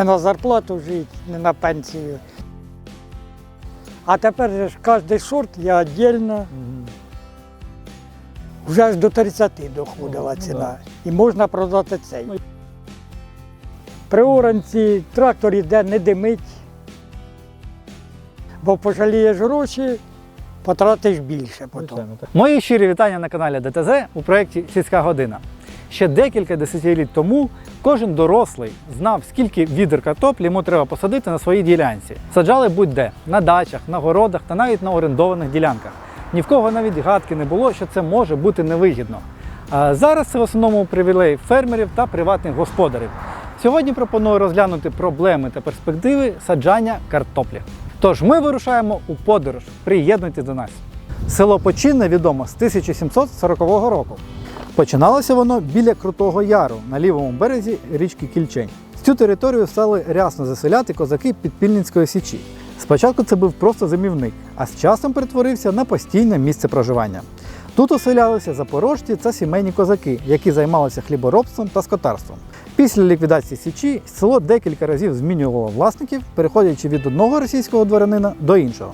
не на зарплату жити, не на пенсію. А тепер же кожен сорт я віддільно, вже аж до 30 доходила Ну, ціна. да. І можна продати цей. Ну, При оранці трактор йде не димить, бо пожалієш гроші, потратиш більше потім. Мої щирі вітання на каналі ДТЗ у проєкті Сільська година. Ще декілька десятиліть тому кожен дорослий знав, скільки відер картоплі йому треба посадити на своїй ділянці. Саджали будь-де на дачах, на городах та навіть на орендованих ділянках. Ні в кого навіть гадки не було, що це може бути невигідно. А зараз це в основному привілей фермерів та приватних господарів. Сьогодні пропоную розглянути проблеми та перспективи саджання картоплі. Тож ми вирушаємо у подорож. Приєднуйтесь до нас. Село Починне відомо з 1740 року. Починалося воно біля Крутого Яру на лівому березі річки Кільчень. Цю територію стали рясно заселяти козаки Підпільницької січі. Спочатку це був просто зимівник, а з часом перетворився на постійне місце проживання. Тут оселялися запорожці та сімейні козаки, які займалися хліборобством та скотарством. Після ліквідації Січі село декілька разів змінювало власників, переходячи від одного російського дворянина до іншого.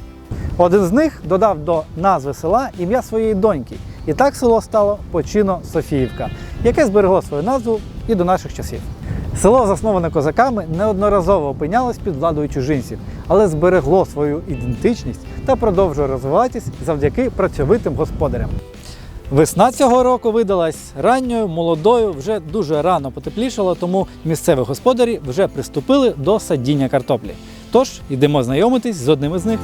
Один з них додав до назви села ім'я своєї доньки, і так село стало Почино Софіївка, яке зберегло свою назву і до наших часів. Село, засноване козаками, неодноразово опинялось під владою чужинців, але зберегло свою ідентичність та продовжує розвиватись завдяки працьовитим господарям. Весна цього року видалась ранньою, молодою, вже дуже рано потеплішало, тому місцеві господарі вже приступили до садіння картоплі. Тож йдемо знайомитись з одним із них.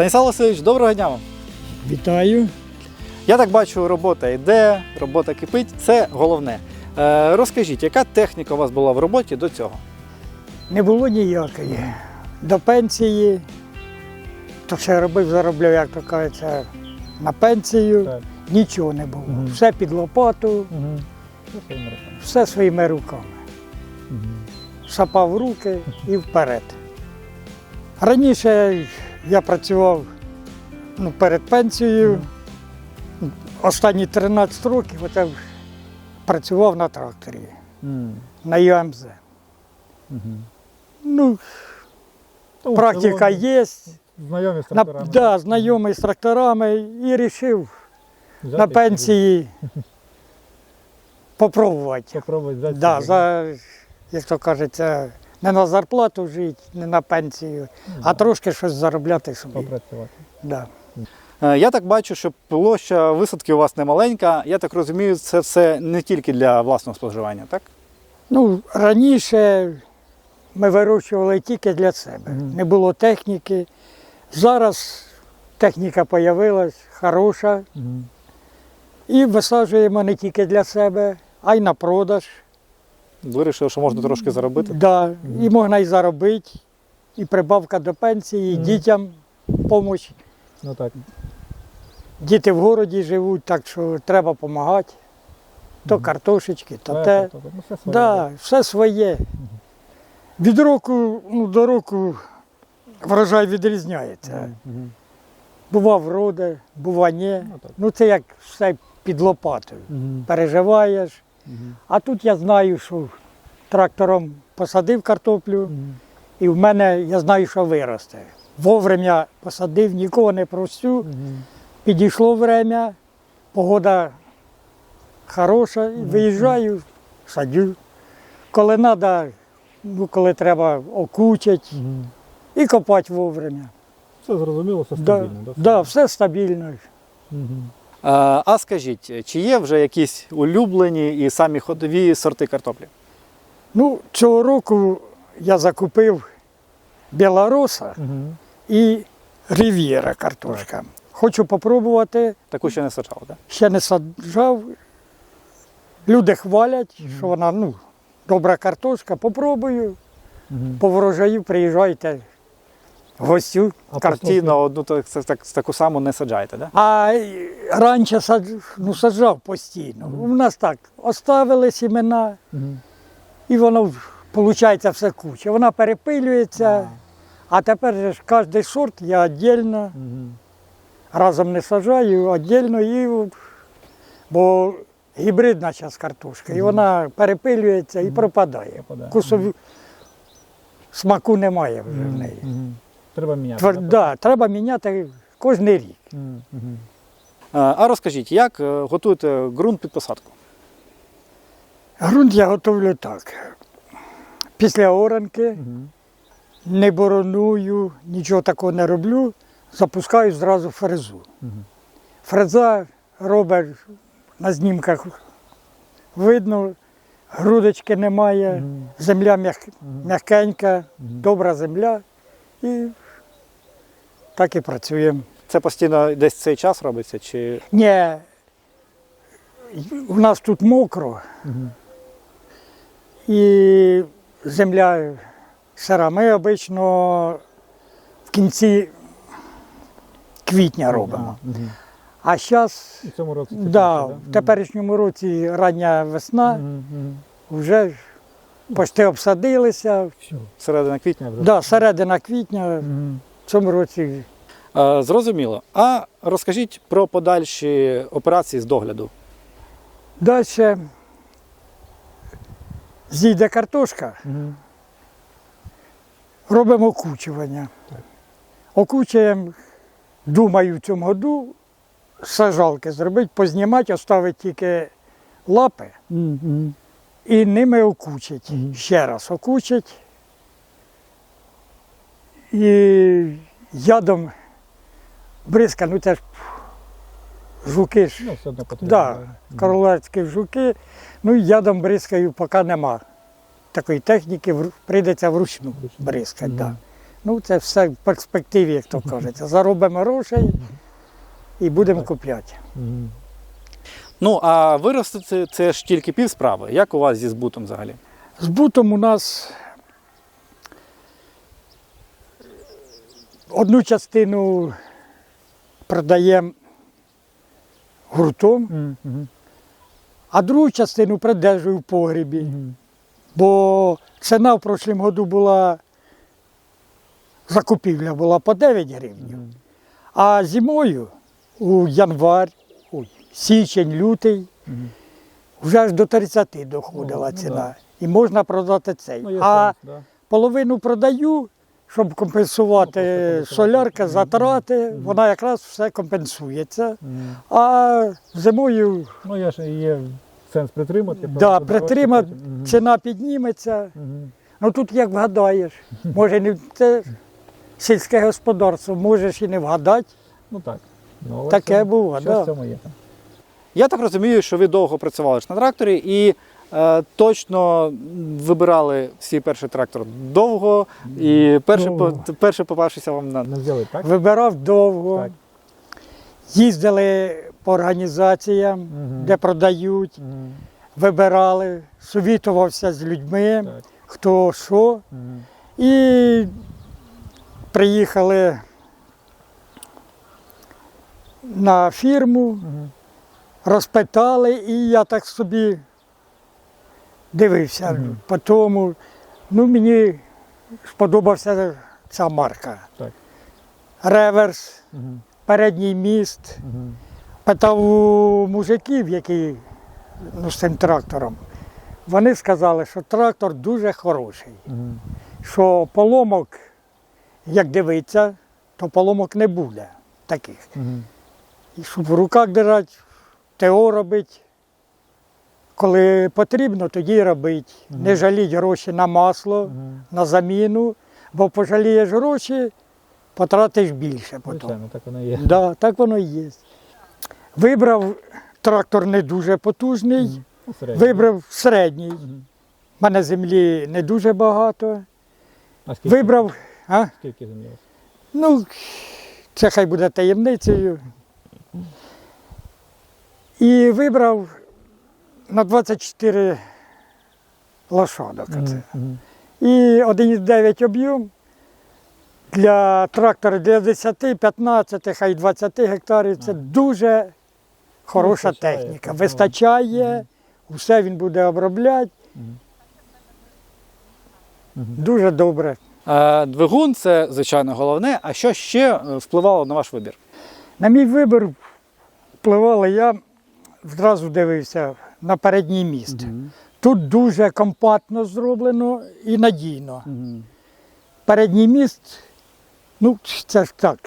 Станіслав Васильович, доброго дня вам! Вітаю. Я так бачу, робота йде, робота кипить. Це головне. Е, розкажіть, яка техніка у вас була в роботі до цього? Не було ніякої. До пенсії, то я робив, заробляв, як то кажеться, на пенсію, Так. нічого не було. Мгм. Все під лопату, Угу. все своїми руками. Сапав руки і вперед. Раніше я працював ну, перед пенсією. Останні 13 років оце працював на тракторі, на ЮМЗ. Ну, практика є. Знайомі з На, да, знайомий з тракторами і вирішив на пенсії попробувати. Попробувати. Да, за, як то кажеться, не на зарплату жити, не на пенсію, а трошки щось заробляти собі. попрацювати. Да. Е, Я так бачу, що площа висадки у вас не маленька. Я так розумію, це все не тільки для власного споживання, так? Ну, раніше ми вирощували тільки для себе. Не було техніки. Зараз техніка з'явилась, хороша. І висаджуємо не тільки для себе, а й на продаж. Вирішили, що можна трошки заробити. Да, І можна і заробити, і прибавка до пенсії, і Мгм. дітям допомога. Ну так. Діти в городі живуть, так що треба допомагати. То Мгм. картошечки, то те. Ну, все своє, Да, все своє. Від року ну, до року врожай відрізняється. Мгм. Бува вроде, бува ні. Ну. Ну це як все під лопатою. Мгм. Переживаєш. А тут я знаю, що трактором посадив картоплю, і в мене я знаю, що виросте. Вовремя посадив, нікого не просю. Підійшло время, погода хороша, виїжджаю, садю. Коли треба, ну, коли треба окучать і копати вовремя. Все зрозуміло, все Да, стабільно. да, все стабільно. А, а скажіть, чи є вже якісь улюблені і самі ходові сорти картоплі? Ну, цього року я закупив білороса і рів'єра картошка. Хочу попробувати, Таку ще не саджав, так? ще не саджав. Люди хвалять, що вона ну, добра картошка. Попробую, по врожаю приїжджайте. Гостю картоплю. Постійно одну так, так, таку саму не саджаєте, так? Да? А раніше сад, ну, саджав постійно. У нас так оставили сімена, і воно виходить все куча. Вона перепилюється, а тепер ж кожен сорт я віддільно, разом не саджаю, віддільно і бо гібридна зараз картошка, і вона перепилюється і пропадає. Пропадає. Кусові смаку немає вже в неї. Треба міняти. Твер, да, треба міняти кожен рік. А розкажіть, як е, готуєте ґрунт під посадку? Грунт я готовлю так. Після оранки не бороную, нічого такого не роблю, запускаю зразу фрезу. Фреза робить на знімках видно, грудочки немає, земля м'як- м'якенька, добра земля. І так і працюємо. Це постійно десь цей час робиться? Чи Ні, у нас тут мокро. І земля сира. Ми обично в кінці квітня робимо. А зараз, да, в теперішньому році рання весна, вже почти обсадилися. Середина квітня вже? Да, середина квітня в цьому році Е, Зрозуміло. А розкажіть про подальші операції з догляду. Далі зійде картошка, робимо окучування. Окучуємо, думаю, в цьому году сажалки зробити, познімати, оставити тільки лапи і ними окучить. Ще раз окучить. І ядом бризка, ну це ж жуки ж. Ну, все одно потрібно. Да, королевські жуки. Ну і ядом бризкаю, поки нема такої техніки, вру- прийдеться вручну бризкати. Да. Ну, це все в перспективі, як то кажеться. Заробимо грошей і будемо купляти. Ну, а виростити це ж тільки пів справи. Як у вас зі збутом взагалі? З бутом у нас одну частину продаємо гуртом, а другу частину придержую в погрібі. Бо ціна в прошлому году була, закупівля була по 9 гривень. А зимою у январ, ой, січень, лютий, вже аж до 30 доходила Ну, ціна. І можна продати цей. Ну, а половину продаю, щоб компенсувати Ну, солярка, затрати, вона якраз все компенсується. А зимою Ну, я ж є сенс притримати. да, притримати, ціна підніметься. Ну тут як вгадаєш. Може не це сільське господарство, можеш і не вгадати. Ну так. Ну, Таке було, Щось да. Я так розумію, що ви довго працювали ж на тракторі і е, точно вибирали свій перший трактор довго. І перший, Довго. по- перший попавшися вам на Не взяли, так? Вибирав довго. Так. Їздили по організаціям, Мгм. де продають, Мгм. вибирали, совітувався з людьми, Так. хто що. Мгм. І приїхали на фірму, Мгм. Розпитали, і я так собі дивився Мгм. по тому. Ну, мені сподобався ця марка. Так. Реверс, Мгм. передній міст. Мгм. Питав у мужиків, які ну, з цим трактором. Вони сказали, що трактор дуже хороший. Мгм. що поломок, як дивиться, то поломок не буде таких. Мгм. І щоб в руках держати, ТО робити. Коли потрібно, тоді робити. Не жаліть гроші на масло, Мгм. на заміну, бо пожалієш гроші, потратиш більше потім. Звичайно, так воно є. Да, так воно і є. Вибрав трактор не дуже потужний, середньо. вибрав середній. У мене землі не дуже багато. А скільки? Вибрав, а? Скільки землі? Ну, це хай буде таємницею. І вибрав на 24 лошадок. Мгм. Мгм. І 1,9 об'єм. для трактора для 10, 15, хай 20 гектарів це дуже хороша Вистачає, техніка. Вистачає, усе він буде обробляти. Дуже добре. Двигун це звичайно головне. А що ще е, впливало на ваш вибір? На мій вибір впливало, я одразу дивився на передній міст. Тут дуже компактно зроблено і надійно. Передній міст, ну, це ж так.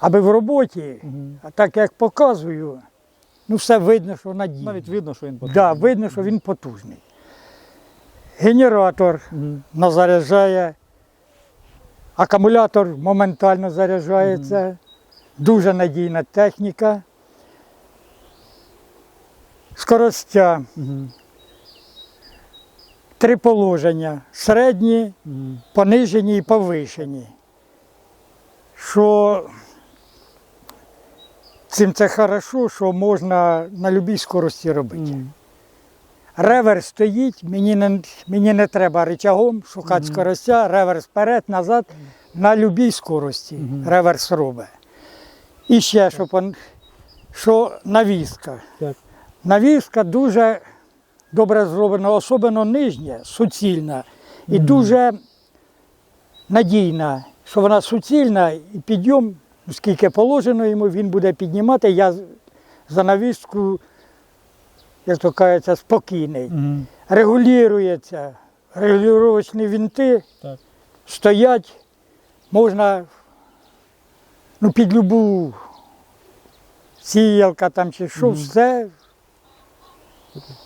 Аби в роботі, а так як показую, ну все видно, що надійно. Навіть видно, що він Так, да, видно, що він потужний. Генератор Мгм. назаряджає, акумулятор моментально заряджається, дуже надійна техніка. Скоростя, Мгм. три положення: середні, Мгм. понижені і повишені. Що цим це хорошо, що можна на будь-якій скорості робити. Мгм. Реверс стоїть, мені не, мені не треба рычагом шукати скоростя, реверс вперед, назад, на будь-якій скорості реверс робить. І ще, щоб що навіска. Так. Навіска дуже добре зроблена, особливо нижня, суцільна і дуже надійна, що вона суцільна і підйом, скільки положено йому, він буде піднімати. Я за навіску, як то кажеться, спокійний. Регулюється, регулювачні вінти Так. стоять, можна ну, під любу сіялка там чи що, все.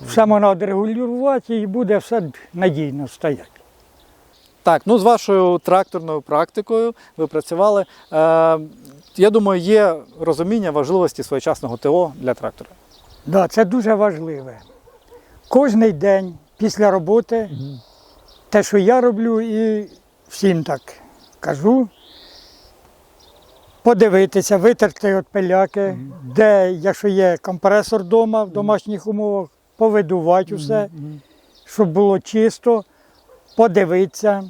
Все можна відрегулювати і буде все надійно стояти. Так, ну з вашою тракторною практикою ви працювали. Е, я думаю, є розуміння важливості своєчасного ТО для трактора. Да, це дуже важливе. Кожний день після роботи, те, що я роблю, і всім так кажу, подивитися, витерти від пиляки, де, якщо є компресор вдома в домашніх умовах, повидувати усе, щоб було чисто, подивитися.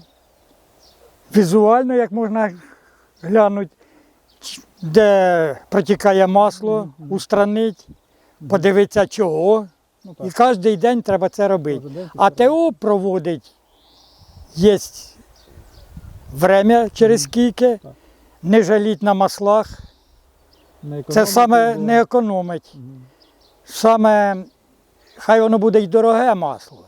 Візуально, як можна глянути, де протікає масло, устранити, подивитися чого. Ну, І кожен день треба це робити. А ТО проводить є время через скільки, не жаліть на маслах. Це саме не економить. Саме хай воно буде й дороге масло.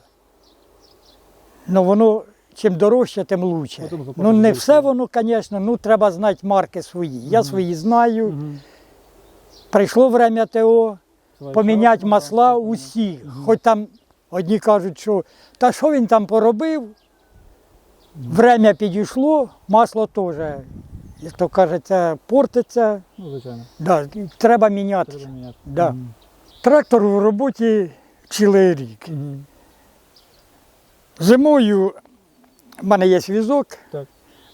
але воно чим дорожче, тим краще. Ну не все воно, звісно, ну треба знати марки свої. Я свої знаю. Прийшло время ТО, поміняти масла усі. Хоч там одні кажуть, що та що він там поробив, время підійшло, масло теж, як то кажеться, портиться. Ну, звичайно. Да, треба міняти. Треба міняти. Да. Трактор в роботі цілий рік. Зимою в мене є візок, Так.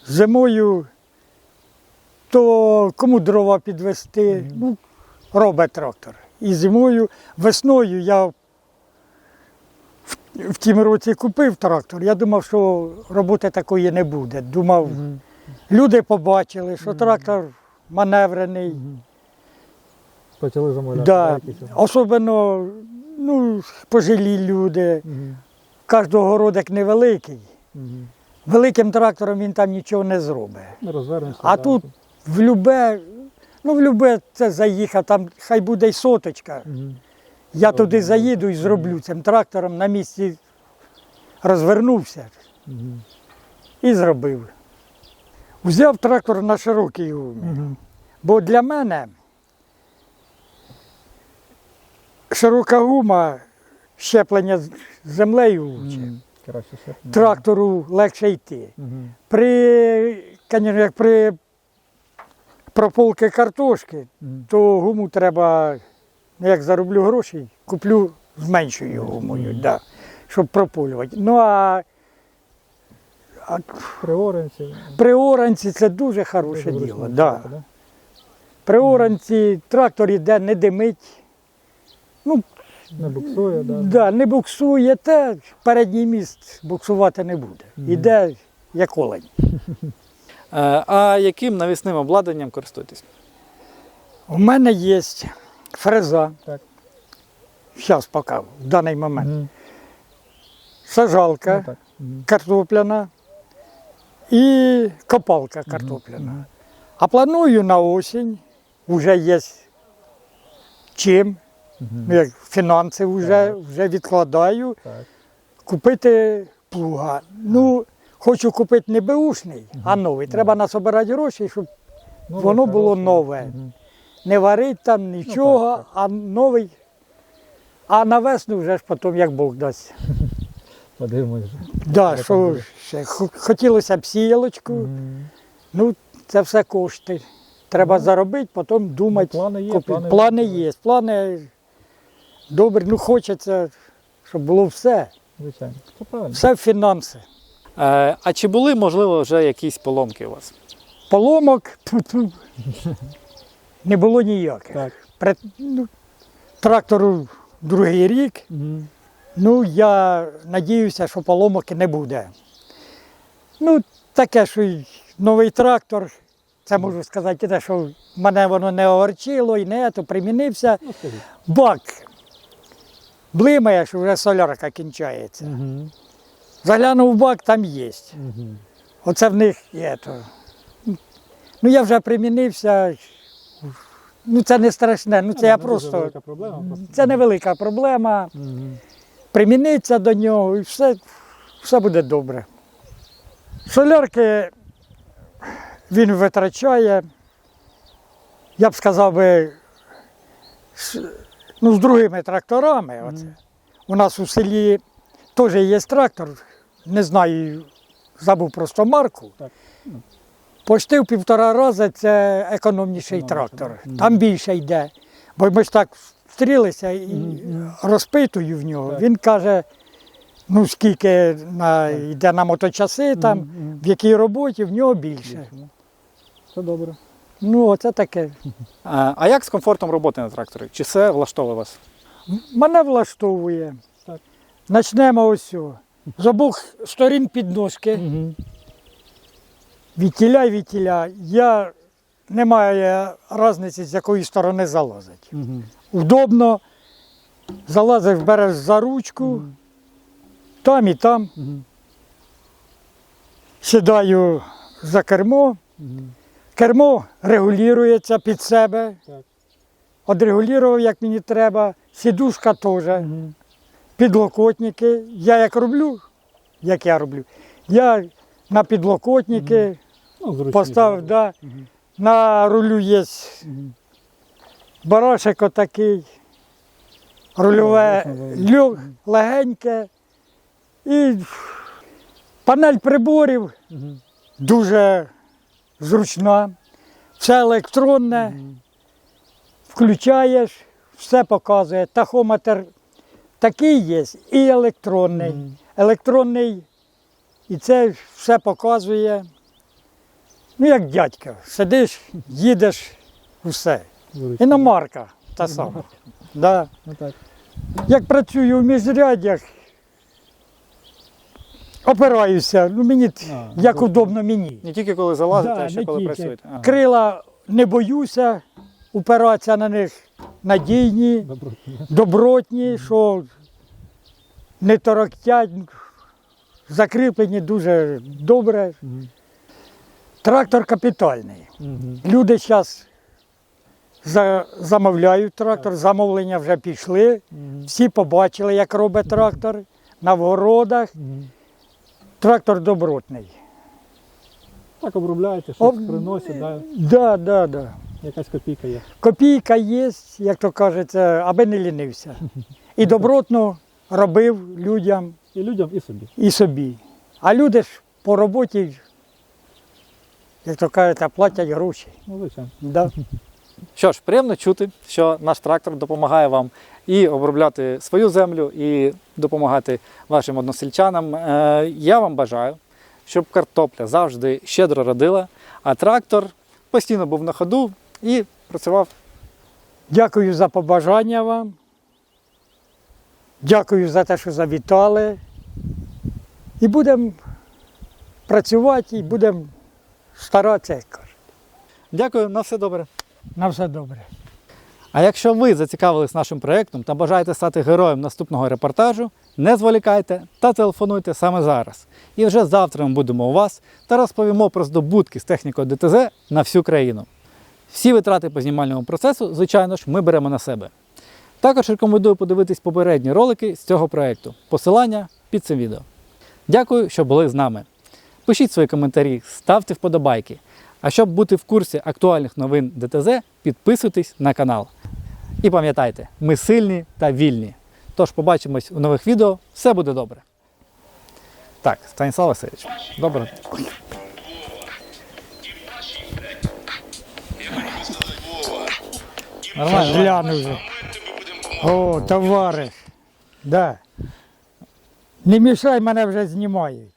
зимою то кому дрова підвести, ну, робить трактор. І зимою, весною я в, в тім році купив трактор. Я думав, що роботи такої не буде. Думав, Мгм. люди побачили, що трактор маневрений. Почали замовляти. Да. Особливо ну, пожилі люди. Кожного городик невеликий. Великим трактором він там нічого не зробить. Ну. А тут в любе, ну в любе це заїхав, там хай буде й соточка. Я туди заїду і зроблю цим трактором на місці розвернувся і зробив. Взяв трактор на широкий гумі. Бо для мене широка гума, щеплення з землею лучше. Трактору легше йти. При, конечно, як при прополки картошки, то гуму треба, ну, як зароблю грошей, куплю з меншою гумою, да, щоб прополювати. Ну а, а При оранці. при оранці це дуже хороше діло. да? При оранці трактор іде, не димить, ну, Не буксує, да. да, не буксує, те передній міст буксувати не буде. Іде як олень. Е, А яким навісним обладнанням користуєтесь? У мене є фреза. Так. Зараз поки, в даний момент. Мгм. Сажалка Ну, так. Мгм. картопляна і копалка картопляна. А планую на осінь, вже є чим, Ну, як фінанси вже, вже відкладаю, Так. купити плуга. Ну, хочу купити не беушний, а новий. Треба насобирати гроші, щоб Ну, Воно так, було нове. Мгм. не варити там нічого, так, так. а новий. А на весну вже ж потім як Бог дасть. Подивимось. вже. Да, Що ще хотілося б сіялочку. Мгм. Ну, це все кошти. Треба заробити, потім думати. Ну, плани є, купити. плани плани є. Плани добрі. Ну хочеться, щоб було все. Звичайно. Це правильно. Все в фінанси. Е, А чи були, можливо, вже якісь поломки у вас? Поломок тьфу-тьфу, не було ніяких. Так. При, ну, трактору другий рік. Мгм. Ну, я надіюся, що поломок не буде. Ну, таке, що й новий трактор, це можу сказати, те, що мене воно не огорчило і не то примінився. Ну, скажіть. Бак блимає, що вже солярка кінчається. Мгм. Заглянув в бак, там є. Мгм. Оце в них є то. Ну, я вже примінився. Ну, це не страшне. Ну, це Ну, я не просто. велика проблема. просто. Це невелика проблема. Мгм. приміниться до нього і все, все буде добре. Солярки він витрачає, я б сказав би, ну, з другими тракторами. Оце. У нас у селі теж є трактор, не знаю, забув просто марку. Так. Почти в півтора рази це економніший трактор. Там більше йде. Бо ми ж так встрілися і розпитую в нього. Так. Він каже, ну скільки на, йде на моточаси, там, в якій роботі, в нього більше. Це добре. Ну, оце таке. Е, А як з комфортом роботи на тракторі? Чи все влаштовує вас? Мене влаштовує. Так. Почнемо ось. З обох сторін підножки. Мгм. Вітіля й вітіля. Я немає різниці, з якої сторони залазить. Мгм. Удобно. Залазиш, береш за ручку, там і там. Мгм. Сідаю за кермо. Мгм. Кермо регулюється під себе. Так. Одрегулював, як мені треба. Сідушка теж. Мгм. Підлокотники. Я як роблю, як я роблю, я на підлокотники Ну, поставив, да. Мгм. на рулю є Мгм. барашек отакий, рульове Ну, льо- легеньке. І панель приборів Мгм. дуже зручна, все електронне. Включаєш, все показує. Тахометр такий є і електронний. Електронний, і це все показує. Ну, як дядька, сидиш, їдеш. Зручно. Іномарка та сама. Да. Ну. Як працюю в міжрядях, опираюся, ну мені А, як добре. удобно мені. Не тільки коли залазите, Да, а ще не коли тільки. працюєте. Ага. Крила не боюся, упиратися на них надійні. Добро. добротні, що не торохтять, закріплені дуже добре. Трактор капітальний. Мгм. Люди зараз замовляють трактор, замовлення вже пішли. Всі побачили, як робить трактор на вгородах. Мгм. Трактор добротний. Так обробляєте, щось Об- приносять, да? Да, да, да. якась копійка є. Копійка є, як то кажеться, аби не лінився. І добротно робив людям І людям, і собі. і собі. А люди ж по роботі, як то кажуть, платять гроші. Ну, звичайно. Да. Що ж, приємно чути, що наш трактор допомагає вам і обробляти свою землю, і допомагати вашим односельчанам. Е, Я вам бажаю, щоб картопля завжди щедро родила, а трактор постійно був на ходу і працював. Дякую за побажання вам. Дякую за те, що завітали. І будемо працювати і будемо старатися. Дякую, на все добре. На все добре. А якщо ви зацікавились нашим проєктом та бажаєте стати героєм наступного репортажу, не зволікайте та телефонуйте саме зараз. І вже завтра ми будемо у вас та розповімо про здобутки з технікою ДТЗ на всю країну. Всі витрати по знімальному процесу, звичайно ж, ми беремо на себе. Також рекомендую подивитись попередні ролики з цього проєкту. Посилання під цим відео. Дякую, що були з нами. Пишіть свої коментарі, ставте вподобайки. А щоб бути в курсі актуальних новин ДТЗ, підписуйтесь на канал. І пам'ятайте, ми сильні та вільні. Тож побачимось у нових відео. Все буде добре. Так, Станіслав Васильович, добре. Нормально. Гляну вже. О, товариш. Да. Не мішай мене вже знімають.